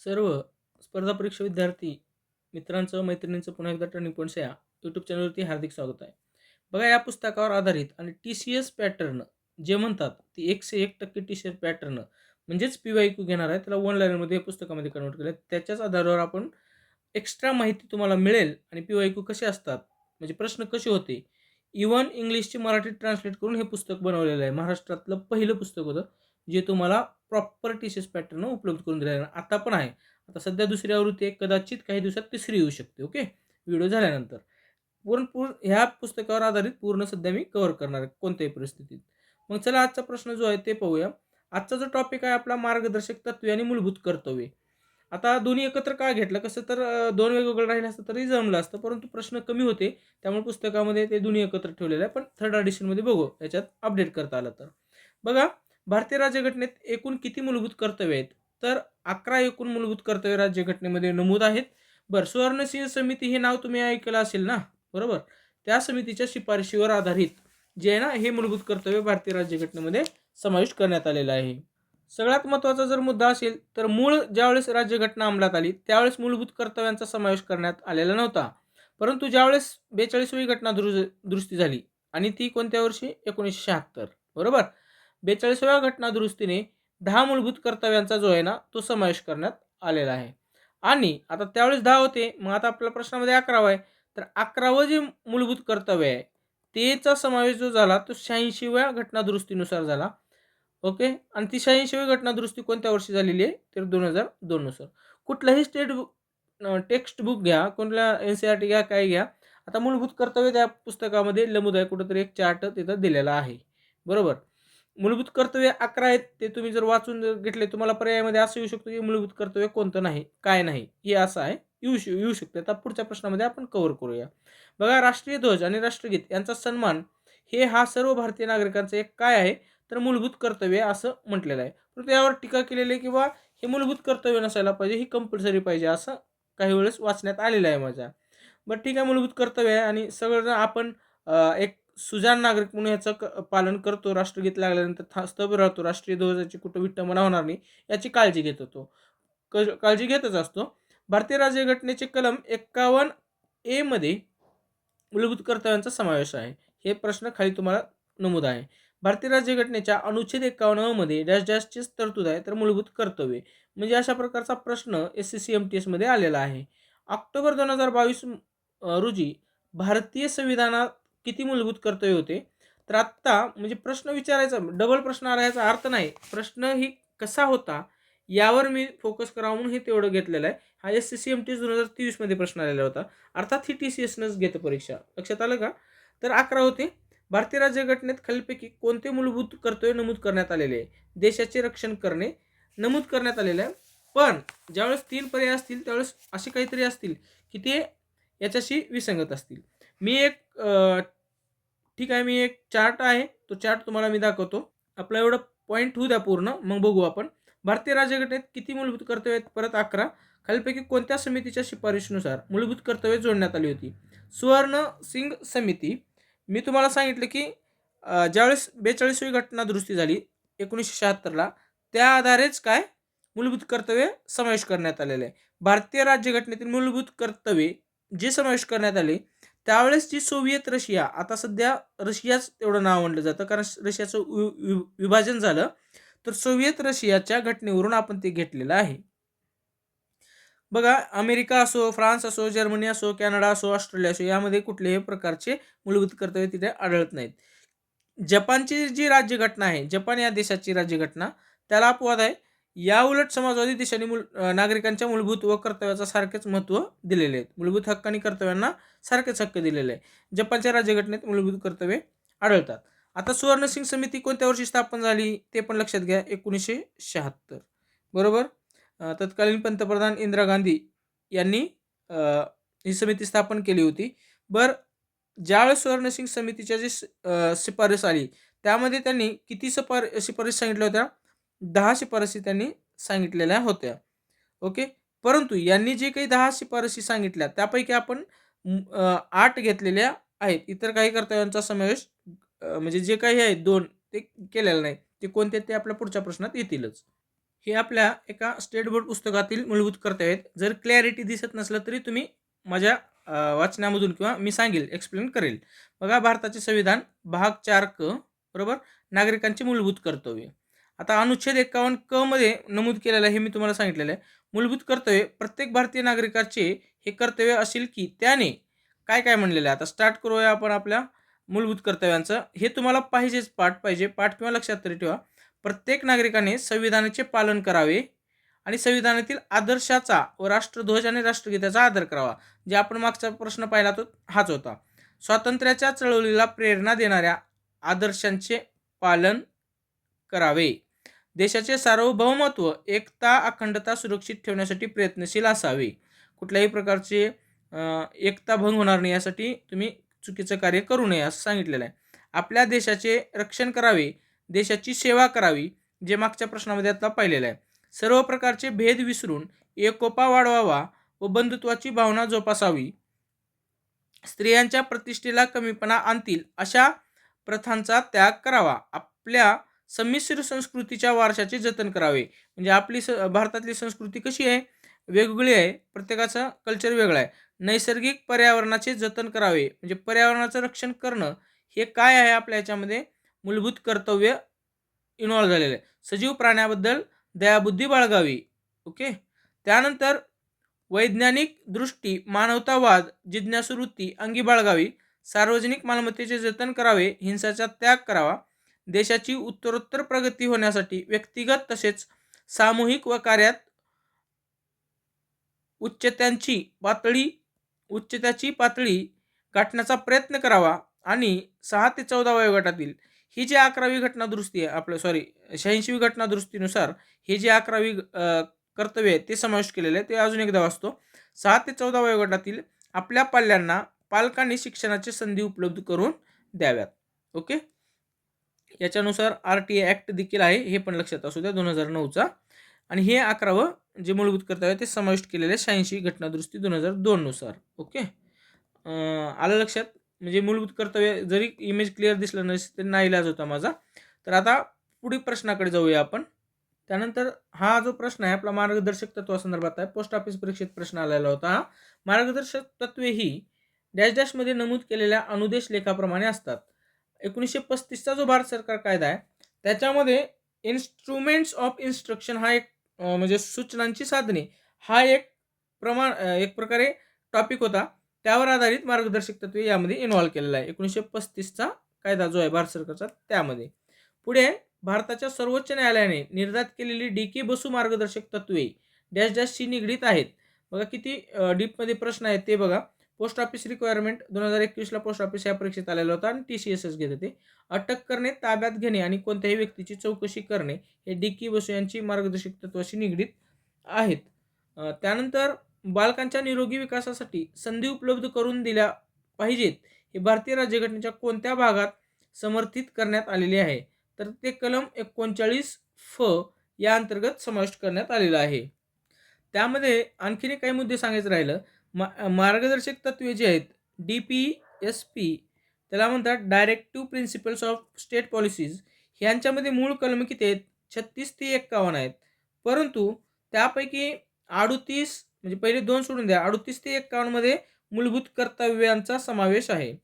सर्व स्पर्धा परीक्षा विद्यार्थी मित्रांचं मैत्रिणींचं पुन्हा एकदा टर्निंग पॉईंट्स या यूट्यूब चॅनलवरती हार्दिक स्वागत आहे. बघा या पुस्तकावर आधारित आणि टी सी एस पॅटर्न जे म्हणतात ती एकशे एक टक्के टी सी एस पॅटर्न म्हणजेच पी वाय क्यू घेणार आहे. त्याला वन लाईनमध्ये पुस्तकामध्ये कन्वर्ट केलं आहे त्याच्याच आधारावर आपण एक्स्ट्रा माहिती तुम्हाला मिळेल आणि पी वाय क्यू कसे असतात म्हणजे प्रश्न कसे होते इवन इंग्लिशची मराठीत ट्रान्सलेट करून हे पुस्तक बनवलेलं आहे. महाराष्ट्रातलं पहिलं पुस्तक होतं. जे तुम्हाला proper T C S pattern उपलब्ध करून दिलेलं आता पण आहे. आता सध्या दुसरी आवृत्ती आहे. कदाचित काही दिवसात तिसरी येऊ शकते ओके? व्हिडिओ झाल्यानंतर. पूर्ण पूर्ण ह्या पुस्तकावर आधारित पूर्ण सध्या मी कव्हर करणार आहे कोणत्याही परिस्थितीत. मग चला आजचा प्रश्न जो आहे ते पाहूया. आजचा जो टॉपिक आहे आपला मार्गदर्शक तत्वे आणि मूलभूत कर्तव्ये. आता दोन्ही एकत्र का घेतलं? कसं तर दोन वेगवेगळं राहिलं असतं तरी जमलं असतं परंतु प्रश्न कमी होते. त्यामुळे पुस्तकामध्ये ते दोन्ही एकत्र ठेवलेलं आहे. पण थर्ड एडिशनमध्ये बघू. याच्यात अपडेट करता आलं तर. बघा भारतीय राज्यघटनेत एकूण किती मूलभूत कर्तव्य आहेत? तर अकरा एकूण मूलभूत कर्तव्य राज्यघटनेमध्ये नमूद आहेत. बरं सुवर्णसिंह समिती हे नाव तुम्ही ऐकलं असेल ना? बरोबर. त्या समितीच्या शिफारशीवर आधारित जे आहे ना हे मूलभूत कर्तव्य भारतीय राज्यघटनेमध्ये समाविष्ट करण्यात आलेलं आहे. सगळ्यात महत्त्वाचा जर मुद्दा असेल तर मूळ ज्यावेळेस राज्यघटना अंमलात आली त्यावेळेस मूलभूत कर्तव्यांचा समावेश करण्यात आलेला नव्हता. परंतु ज्यावेळेस बेचाळीसवी घटना दुरु दुरुस्ती झाली आणि ती कोणत्या वर्षी? एकोणीसशे शहात्तर. बरोबर? बेचाळीसव्या घटना दुरुस्तीने दहा मूलभूत कर्तव्यांचा जो आहे ना तो समावेश करण्यात आलेला आहे. आणि आता त्यावेळेस दहा होते मग आता आपल्या प्रश्नामध्ये अकरावा आहे. तर अकरावं जे मूलभूत कर्तव्य आहे तेचा समावेश जो झाला तो शहाऐंशीव्या घटना दुरुस्तीनुसार झाला. ओके? आणि ती शहाऐंशीवी घटना दुरुस्ती कोणत्या वर्षी झालेली आहे? तर दोन हजार दोननुसार कुठलाही स्टेट बुक टेक्स्ट बुक घ्या कोणत्या एन सी आर टी घ्या काय घ्या आता मूलभूत कर्तव्य त्या पुस्तकामध्ये नमूद आहे. कुठंतरी एक चार्ट तिथं दिलेला आहे. बरोबर? मूलभूत कर्तव्य अकरा आहेत ते तुम्ही जर वाचून जर घेतले तुम्हाला पर्यायामध्ये असं येऊ शकतो की मूलभूत कर्तव्य कोणतं नाही काय नाही हे असं आहे. येऊ श येऊ शकते. आता पुढच्या प्रश्नामध्ये आपण कव्हर करूया. बघा राष्ट्रीय ध्वज आणि राष्ट्रगीत यांचा सन्मान हे हा सर्व भारतीय नागरिकांचं एक काय आहे? तर मूलभूत कर्तव्य असं म्हटलेलं आहे. परंतु यावर टीका केलेली आहे किंवा हे मूलभूत कर्तव्य नसायला पाहिजे ही कंपल्सरी पाहिजे असं काही वेळेस वाचण्यात आलेलं आहे माझ्या. बरं ठीक आहे मूलभूत कर्तव्य आहे आणि सगळं आपण एक सुजाण नागरिक म्हणून याचं क पालन करतो राष्ट्रगीत लागल्यानंतर था स्तब्ध राहतो. राष्ट्रीय ध्वजाची कुठं विटंबना होणार नाही याची काळजी घेत होतो. क काळजी घेतच असतो. भारतीय राज्यघटनेचे कलम एक्कावन्न एमध्ये मूलभूत कर्तव्यांचा समावेश आहे. हे प्रश्न खाली तुम्हाला नमूद आहे. भारतीय राज्यघटनेच्या अनुच्छेद एक्कावन्नमध्ये डॅश डॅशचीच तरतूद आहे तर मूलभूत कर्तव्ये. म्हणजे अशा प्रकारचा प्रश्न S C C M T एसमध्ये आलेला आहे. ऑक्टोबर दोन हजार बावीस रोजी भारतीय संविधानात किती मूलभूत कर्तव्य होते? तर आत्ता म्हणजे प्रश्न विचारायचा डबल प्रश्न आला अर्थ नाही. प्रश्न ही कसा होता यावर मी फोकस करावा म्हणून हे तेवढं घेतलेलं आहे. हा S C C M T दोन हजार तेवीसमध्ये प्रश्न आलेला होता. अर्थात ही टी सी एसनंच घेतं परीक्षा. लक्षात आलं का? तर अकरा होते. भारतीय राज्यघटनेत खालीलपैकी कोणते मूलभूत कर्तव्य नमूद करण्यात आलेले आहे? देशाचे रक्षण करणे नमूद करण्यात आलेलं आहे. पण ज्यावेळेस तीन पर्याय असतील त्यावेळेस असे काहीतरी असतील की ते याच्याशी विसंगत असतील. मी एक ठीक आहे मी एक चार्ट आहे तो चार्ट तुम्हाला मी दाखवतो. आपला एवढं पॉईंट होऊ द्या पूर्ण मग बघू आपण. भारतीय राज्यघटनेत किती मूलभूत कर्तव्य आहेत? परत अकरा. खालीलपैकी कोणत्या समितीच्या शिफारशीनुसार मूलभूत कर्तव्ये जोडण्यात आली होती? सुवर्ण सिंग समिती. मी तुम्हाला सांगितलं की ज्यावेळेस बेचाळीसवी घटना दुरुस्ती झाली एकोणीसशे शहात्तरला त्या आधारेच काय? मूलभूत कर्तव्य समावेश करण्यात आलेले आहे. भारतीय राज्यघटनेतील मूलभूत कर्तव्ये जे समावेश करण्यात आले त्यावेळेस जी सोव्हिएत रशिया आता सध्या रशियाच तेवढं नाव म्हणलं जातं कारण रशियाचं वि- विभाजन झालं तर सोव्हिएत रशियाच्या घटनेवरून आपण ते घेतलेलं आहे. बघा अमेरिका असो फ्रान्स असो जर्मनी असो कॅनडा असो ऑस्ट्रेलिया असो यामध्ये कुठल्याही प्रकारचे मूलभूत कर्तव्य तिथे आढळत नाहीत. जपानची जी राज्यघटना आहे जपान या देशाची राज्यघटना त्याला अपवाद आहे. या उलट समाजवादी देशाने मूल नागरिकांच्या मूलभूत व कर्तव्याचा सारखेच महत्त्व दिलेले आहेत. मूलभूत हक्क आणि कर्तव्यांना सारखेच हक्क दिलेले आहे जपानच्या राज्यघटनेत मूलभूत कर्तव्ये आढळतात. आता सुवर्णसिंग समिती कोणत्या वर्षी स्थापन झाली ते पण लक्षात घ्या. एकोणीसशे शहात्तर. बरोबर? तत्कालीन पंतप्रधान इंदिरा गांधी यांनी ही समिती स्थापन केली होती. बर ज्यावेळेस सुवर्णसिंग समितीच्या जी शिफारस आली त्यामध्ये त्यांनी किती सफार शिफारस सांगितल्या होत्या? दहा शिफारसी त्यांनी सांगितलेल्या होत्या. ओके? परंतु यांनी जे काही दहा शिफारसी सांगितल्या त्यापैकी आपण आठ घेतलेल्या आहेत. इतर काही कर्तव्यांचा समावेश म्हणजे जे काही आहे दोन ते केलेलं नाही. ते कोणते ते आपल्या पुढच्या प्रश्नात येतीलच. हे आपल्या एका स्टेट बोर्ड पुस्तकातील मूलभूत कर्तव्य आहेत. जर क्लॅरिटी दिसत नसलं तरी तुम्ही माझ्या वाचनामधून किंवा मी सांगेल एक्सप्लेन करेल. बघा भारताचे संविधान भाग चार क बरोबर? नागरिकांचे मूलभूत कर्तव्य. आता अनुच्छेद एकावन्न क मध्ये नमूद केलेलं आहे हे मी तुम्हाला सांगितलेलं आहे. मूलभूत कर्तव्य प्रत्येक भारतीय नागरिकाचे हे कर्तव्य असेल की त्याने काय काय म्हणलेलं आहे? आता स्टार्ट करूया आपण आपल्या मूलभूत कर्तव्यांचं. हे तुम्हाला पाहिजेच पाठ पाहिजे. पाठ किंवा लक्षात तरी ठेवा. प्रत्येक नागरिकाने संविधानाचे पालन करावे आणि संविधानातील आदर्शाचा व राष्ट्रध्वज आणि राष्ट्रगीताचा आदर करावा. जे आपण मागचा प्रश्न पाहिला तो हाच होता. स्वातंत्र्याच्या चळवळीला प्रेरणा देणाऱ्या आदर्शांचे पालन करावे. देशाचे सार्वभौमत्व एकता अखंडता सुरक्षित ठेवण्यासाठी प्रयत्नशील असावे. कुठल्याही प्रकारचे एकता भंग होणार नाही यासाठी तुम्ही चुकीचं कार्य करू नये असं सांगितलेलं आहे. आपल्या देशाचे रक्षण करावे देशाची सेवा करावी जे मागच्या प्रश्नामध्ये आता पाहिलेलं आहे. सर्व प्रकारचे भेद विसरून एकोपा वाढवावा व बंधुत्वाची भावना जोपासावी. स्त्रियांच्या प्रतिष्ठेला कमीपणा आणतील अशा प्रथांचा त्याग करावा. आपल्या संमिश्र संस्कृतीच्या वारशाचे जतन करावे. म्हणजे आपली स भारतातली संस्कृती कशी आहे? वेगवेगळी आहे. प्रत्येकाचं कल्चर वेगळं आहे. नैसर्गिक पर्यावरणाचे जतन करावे. म्हणजे पर्यावरणाचं रक्षण करणं हे काय आहे आपल्या याच्यामध्ये? मूलभूत कर्तव्य इन्वॉल्व्ह झालेलं आहे. सजीव प्राण्याबद्दल दयाबुद्धी बाळगावी. ओके? त्यानंतर वैज्ञानिक दृष्टी मानवतावाद जिज्ञासुवृत्ती अंगी बाळगावी. सार्वजनिक मालमत्तेचे जतन करावे. हिंसाचा त्याग करावा. देशाची उत्तरोत्तर प्रगती होण्यासाठी व्यक्तिगत तसेच सामूहिक व कार्यात उच्चत्यांची पातळी उच्चत्याची पातळी गाठण्याचा प्रयत्न करावा आणि सहा ते चौदा वयोगटातील ही जी अकरावी घटना दुरुस्ती आहे आपलं सॉरी शहाऐंशीवी घटना दुरुस्तीनुसार हे जे अकरावी कर्तव्य आहे ते समाविष्ट केलेले आहे ते अजून एकदा वाचतो. सहा ते चौदा वयोगटातील आपल्या पाल्यांना पालकांनी शिक्षणाची संधी उपलब्ध करून द्याव्यात. ओके? याच्यानुसार आर टी ॲक्ट देखील आहे हे पण लक्षात असू द्या दोन हजार नऊचा. आणि हे अकरावं जे मूलभूत कर्तव्य ते समाविष्ट केलेले शहाऐंशी घटनादुरुस्ती दोन हजार दोननुसार. ओके? आलं लक्षात? म्हणजे मूलभूत कर्तव्य जरी इमेज क्लिअर दिसलं नसेल तरी नाईलाज होता माझा. तर आता पुढील प्रश्नाकडे जाऊया आपण. त्यानंतर हा जो प्रश्न आहे आपला मार्गदर्शक तत्वासंदर्भात आहे. पोस्ट ऑफिस परीक्षेत प्रश्न आलेला होता. हा मार्गदर्शक तत्वे ही डॅश डॅशमध्ये नमूद केलेल्या अनुदेश लेखाप्रमाणे असतात. एकोणीसशे पस्तीसचा जो भारत सरकार कायदा आहे त्याच्यामध्ये इन्स्ट्रुमेंट्स ऑफ इन्स्ट्रक्शन हा एक म्हणजे सूचनांची साधने हा एक प्रमाण एक प्रकारे टॉपिक होता. त्यावर आधारित मार्गदर्शक तत्वे यामध्ये इन्व्हॉल्व केलेला आहे. एकोणीसशे पस्तीसचा कायदा जो आहे भारत सरकारचा त्यामध्ये. पुढे भारताच्या सर्वोच्च न्यायालयाने निर्धारित केलेली डी के बसू मार्गदर्शक तत्वे डॅश डॅशशी निगडीत आहेत. बघा किती डीपमध्ये प्रश्न आहेत ते बघा. पोस्ट ऑफिस रिक्वायरमेंट दोन हजार एकवीसला पोस्ट ऑफिस या परीक्षेत आलेला होता आणि टी सी एस एस घेत होते. अटक करणे ताब्यात घेणे आणि कोणत्याही व्यक्तीची चौकशी करणे हे डी के बसू यांची मार्गदर्शक तत्वाशी निगडीत आहेत. त्यानंतर बालकांच्या निरोगी विकासासाठी संधी उपलब्ध करून दिल्या पाहिजेत हे भारतीय राज्यघटनेच्या कोणत्या भागात समर्थित करण्यात आलेले आहे? तर ते कलम एकोणचाळीस फ या अंतर्गत समाविष्ट करण्यात आलेलं आहे. त्यामध्ये आणखीन काही मुद्दे सांगायचं राहिलं. मा मार्गदर्शक तत्वे जे आहेत डी पी एस पी त्याला म्हणतात directive principles of state policies ह्यांच्यामध्ये मूळ कलम किती आहेत? छत्तीस ते एक्कावन्न आहेत. परंतु त्यापैकी अडुतीस म्हणजे पहिले दोन सोडून द्या अडुतीस ते एक्कावन्नमध्ये मूलभूत कर्तव्यांचा समावेश आहे.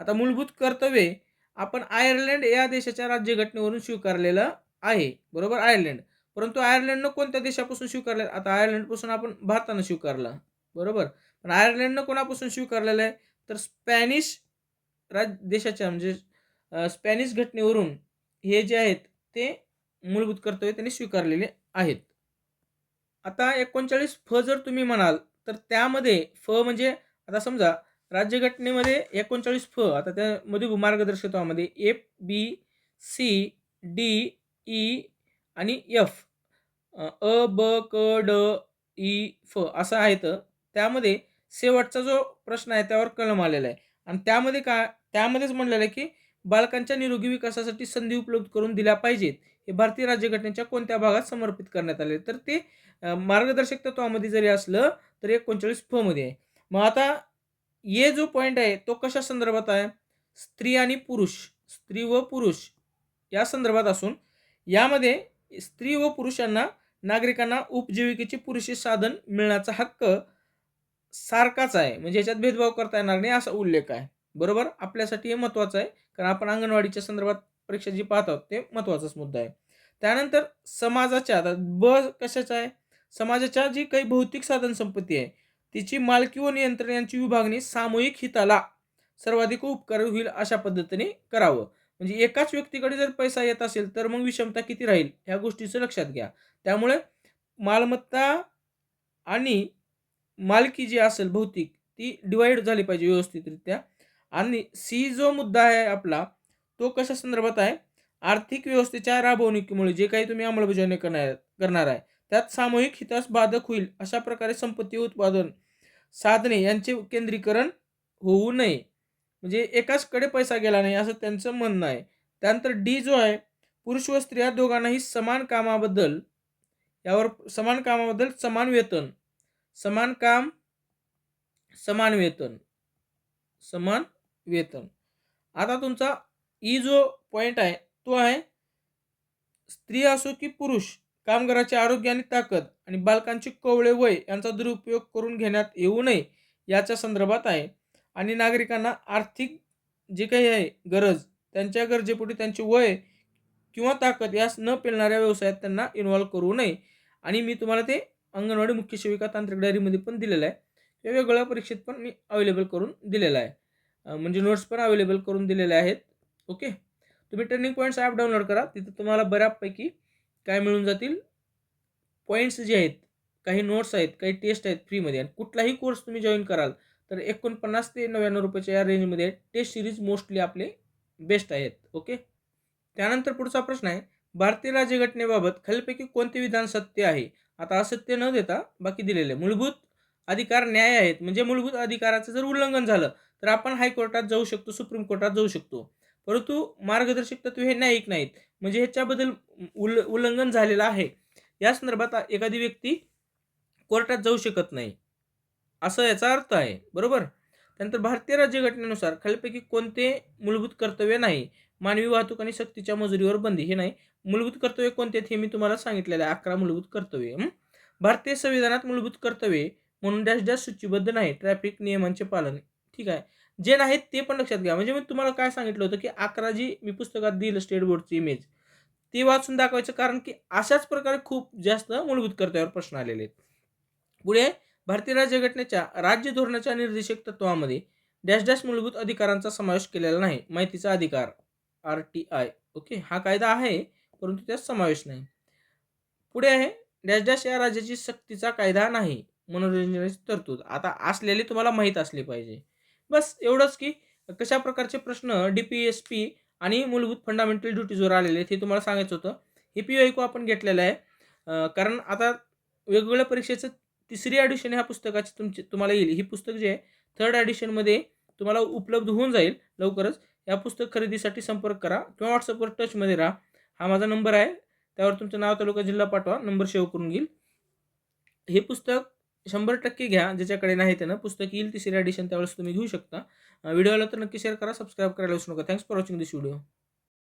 आता मूलभूत कर्तव्ये आपण आयर्लंड या देशाच्या राज्यघटनेवरून स्वीकारलेलं आहे. बरोबर? आयर्लंड. परंतु आयर्लंडनं कोणत्या देशापासून स्वीकारलं? आता आयर्लंडपासून आपण भारतानं स्वीकारलं. बरोबर? पण आयर्लंडनं कोणापासून स्वीकारलेलं आहे? तर स्पॅनिश राज देशाच्या म्हणजे स्पॅनिश घटनेवरून हे जे आहेत ते मूलभूत कर्तव्य त्यांनी स्वीकारलेले आहेत. आता एकोणचाळीस फ जर तुम्ही म्हणाल तर त्यामध्ये फ म्हणजे आता समजा राज्यघटनेमध्ये एकोणचाळीस फ आता त्यामध्ये मार्गदर्शकत्वामध्ये A B C D E आणि एफ अ ब क ड ई फ असं आहे तर त्यामध्ये शेवटचा जो प्रश्न आहे त्यावर कलम आलेला आहे. आणि त्यामध्ये का त्यामध्येच म्हणलेलं आहे की बालकांच्या निरोगी विकासासाठी संधी उपलब्ध करून दिल्या पाहिजेत. हे भारतीय राज्यघटनेच्या कोणत्या भागात समर्पित करण्यात आले? तर ते मार्गदर्शक तत्वामध्ये जरी असलं तरी एकोणचाळीस फ मध्ये आहे. मग आता ये जो पॉईंट आहे तो कशा संदर्भात आहे? स्त्री आणि पुरुष स्त्री व पुरुष या संदर्भात असून यामध्ये स्त्री व पुरुषांना नागरिकांना उपजीविकेचे पुरेसे साधन मिळण्याचा हक्क सारखाच आहे. म्हणजे याच्यात भेदभाव करता येणार नाही असा उल्लेख आहे. बरोबर? आपल्यासाठी हे महत्त्वाचं आहे. कारण आपण अंगणवाडीच्या संदर्भात परीक्षा जी पाहत आहोत ते महत्त्वाचाच मुद्दा आहे. त्यानंतर समाजाच्या आता ब कशाचा आहे? समाजाच्या जी काही भौतिक साधन संपत्ती आहे तिची मालकी व नियंत्रण यांची विभागणी सामूहिक हिताला सर्वाधिक उपकार होईल अशा पद्धतीने करावं. म्हणजे एकाच व्यक्तीकडे जर पैसा येत असेल तर मग विषमता किती राहील ह्या गोष्टीचं लक्षात घ्या. त्यामुळे मालमत्ता आणि मालकी जी असेल भौतिक ती डिवाईड झाली पाहिजे व्यवस्थितरित्या. आणि सी जो मुद्दा आहे आपला तो कशा संदर्भात आहे? आर्थिक व्यवस्थेच्या राबवणुकीमुळे जे काही तुम्ही अंमलबजावणी करणार करणार आहे त्यात सामूहिक हितास बाधक होईल अशा प्रकारे संपत्ती उत्पादन साधने यांचे केंद्रीकरण होऊ नये. म्हणजे एकाचकडे पैसा गेला नाही असं त्यांचं म्हणणं आहे. त्यानंतर डी जो आहे पुरुष व स्त्रिया दोघांनाही समान कामाबद्दल यावर समान कामाबद्दल समान वेतन समान काम समान वेतन समान वेतन. आता तुमचा ई जो पॉईंट आहे तो आहे स्त्री असो की पुरुष कामगाराचे आरोग्य आणि ताकद आणि बालकांचे कवळे वय यांचा दुरुपयोग करून घेण्यात येऊ नये याच्या संदर्भात आहे. आणि नागरिकांना आर्थिक जे काही आहे गरज त्यांच्या गरजेपोटी त्यांचे वय किंवा ताकद यास न पेलणाऱ्या व्यवसायात त्यांना इन्व्हॉल्व करू नये. आणि मी तुम्हाला ते अंगणवाडी मुख्य सेविका तांत्रिक डायरीमध्ये पण दिलेलं आहे. वेगवेगळ्या परीक्षेत पण मी अवेलेबल करून दिलेला आहे. म्हणजे नोट्स पण अवेलेबल करून दिलेले आहेत. ओके तुम्ही टर्निंग पॉईंट्स ॲप डाउनलोड करा. तिथं तुम्हाला बऱ्यापैकी काय मिळून जातील? पॉईंट्स जे आहेत काही नोट्स आहेत काही टेस्ट आहेत फ्रीमध्ये आणि कुठलाही कोर्स तुम्ही जॉईन कराल तर एकोणपन्नास ते नव्याण्णव रुपयाच्या या रेंजमध्ये टेस्ट सिरीज मोस्टली आपले बेस्ट आहेत. ओके त्यानंतर पुढचा प्रश्न आहे भारतीय राज्यघटनेबाबत खालीलपैकी कोणते विधान सत्य आहे? आता असत्य न देता बाकी दिलेले. मूलभूत अधिकार न्याय आहेत. म्हणजे मूलभूत अधिकाराचं जर उल्लंघन झालं तर आपण हायकोर्टात जाऊ शकतो सुप्रीम कोर्टात जाऊ शकतो. परंतु मार्गदर्शक तत्व हे न्यायिक नाहीत. म्हणजे ह्याच्याबद्दल उल्ल उल्लंघन झालेलं आहे. या संदर्भात एखादी व्यक्ती कोर्टात जाऊ शकत नाही. असं याचा अर्थ आहे. बरोबर? त्यानंतर भारतीय राज्यघटनेनुसार खालीपैकी कोणते मूलभूत कर्तव्य नाही? मानवी वाहतूक आणि सक्तीच्या मजुरीवर बंदी. हे नाही मूलभूत कर्तव्य कोणते हे मी तुम्हाला सांगितलेलं आहे. अकरा मूलभूत कर्तव्य. भारतीय संविधानात मूलभूत कर्तव्ये म्हणून डॅश डॅश सूचीबद्ध नाही. ट्रॅफिक नियमांचे पालन. ठीक आहे. जे नाहीत ते पण लक्षात घ्या. म्हणजे मी तुम्हाला काय सांगितलं होतं की अकरा जी मी पुस्तकात दिलं स्टेट बोर्डची इमेज ते वाचून दाखवायचं कारण की अशाच प्रकारे खूप जास्त मूलभूत कर्तव्यावर प्रश्न आलेले आहेत. पुढे भारतीय राज्यघटनेच्या राज्य धोरणाच्या निर्देशक तत्वामध्ये डॅश डॅश मूलभूत अधिकारांचा समावेश केलेला नाही. माहितीचा अधिकार. R T I. ओके? हा कायदा आहे परंतु त्यात समावेश नाही. पुढे आहे डॅश डॅश या राज्याची सक्तीचा कायदा नाही. मनोरंजनाची तरतूद. आता असलेली तुम्हाला माहीत असली पाहिजे. बस एवढंच की कशा प्रकारचे प्रश्न डी पी एस पी आणि मूलभूत फंडामेंटल ड्युटीजवर आलेले आहेत हे तुम्हाला सांगायचं होतं. हे पी ऐकू आपण घेतलेलं आहे. कारण आता वेगवेगळ्या परीक्षेचं तिसरी ॲडिशन ह्या पुस्तकाची तुमची तुम्हाला येईल. ही पुस्तक जे आहे थर्ड ॲडिशनमध्ये तुम्हाला उपलब्ध होऊन जाईल लवकरच. या पुस्तक खरेदीसाठी संपर्क करा किंवा व्हॉट्सअपवर टचमध्ये राहा. हा माझा नंबर आहे. त्यावर तुमचं नाव तालुका जिल्हा पाठवा. नंबर सेव्ह करून घेईल. हे पुस्तक शंभर टक्के घ्या. ज्याच्याकडे नाही त्यानं पुस्तक येईल तिसरी ॲडिशन त्यावेळेस तुम्ही घेऊ शकता. व्हिडिओला तर नक्की शेअर करा सबस्क्राईब करायला विसरू नका. Thanks for watching this video